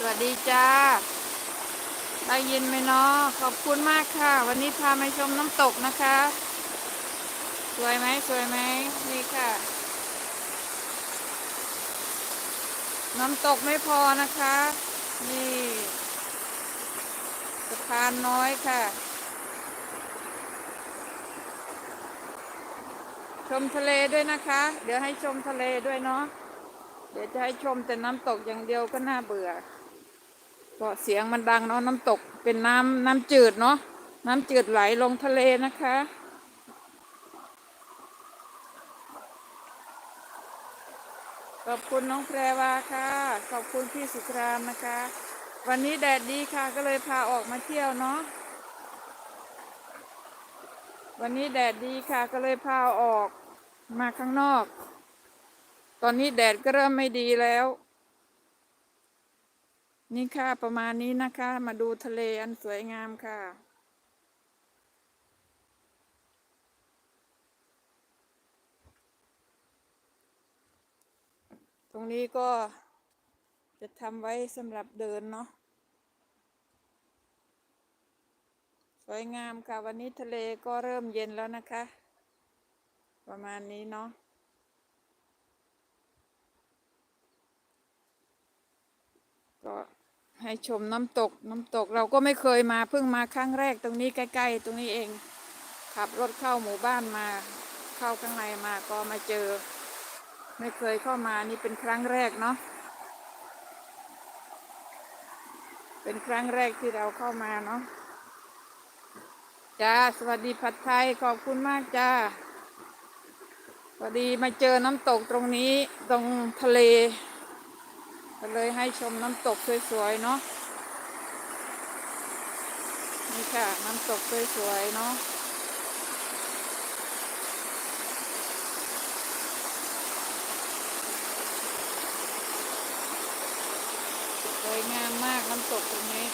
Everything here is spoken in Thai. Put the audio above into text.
สวัสดีจ้า ได้ยินไหมเนาะขอบคุณมากค่ะ วันนี้พามาชมน้ำตกนะคะ สวยไหมสวยไหมนี่ค่ะ น้ำตกไม่พอนะคะ นี่สะพานน้อยค่ะ ชมทะเลด้วยนะคะ เดี๋ยวให้ชมทะเลด้วยเนาะเดี๋ยวจะให้ชมแต่น้ำตกอย่างเดียวก็น่าเบื่อ เพราะเสียงมันดังเนาะน้ำตกเป็นน้ำน้ำจืดเนาะน้ำจืดไหลลงทะเลนะคะ ขอบคุณน้องแพรวาค่ะ ขอบคุณพี่สุครามนะคะ วันนี้แดดดีค่ะก็เลยพาออกมาเที่ยวเนาะวันนี้แดดดีค่ะก็เลยพาออกมาข้างนอก ตอนนี้แดดก็เริ่มไม่ดีแล้ว นี่ค่ะ ประมาณนี้นะคะ มาดูทะเลอันสวยงามค่ะ ตรงนี้ก็จะทำไว้สำหรับเดินเนาะสวยงามค่ะ วันนี้ทะเลก็เริ่มเย็นแล้วนะคะ ประมาณนี้เนาะก็ ให้ชมน้ำตกน้ำตกเราก็ไม่เคยมาเพิ่งมาครั้งแรกตรงนี้ใกล้ๆ ตรงนี้เอง ขับรถเข้าหมู่บ้านมาเข้าข้างในมาก็มาเจอ ไม่เคยเข้ามานี่เป็นครั้งแรกเนาะเป็นครั้งแรกที่เราเข้ามาเนาะจ้าสวัสดีผัดไทยขอบคุณมากจ้าพอดีมาเจอน้ำตกตรงนี้ตรงทะเล ก็เลยให้ชมน้ำตกสวยๆเนาะนี่ค่ะ น้ำตกสวยๆเนาะสวยงามมากน้ำตกตรงนี้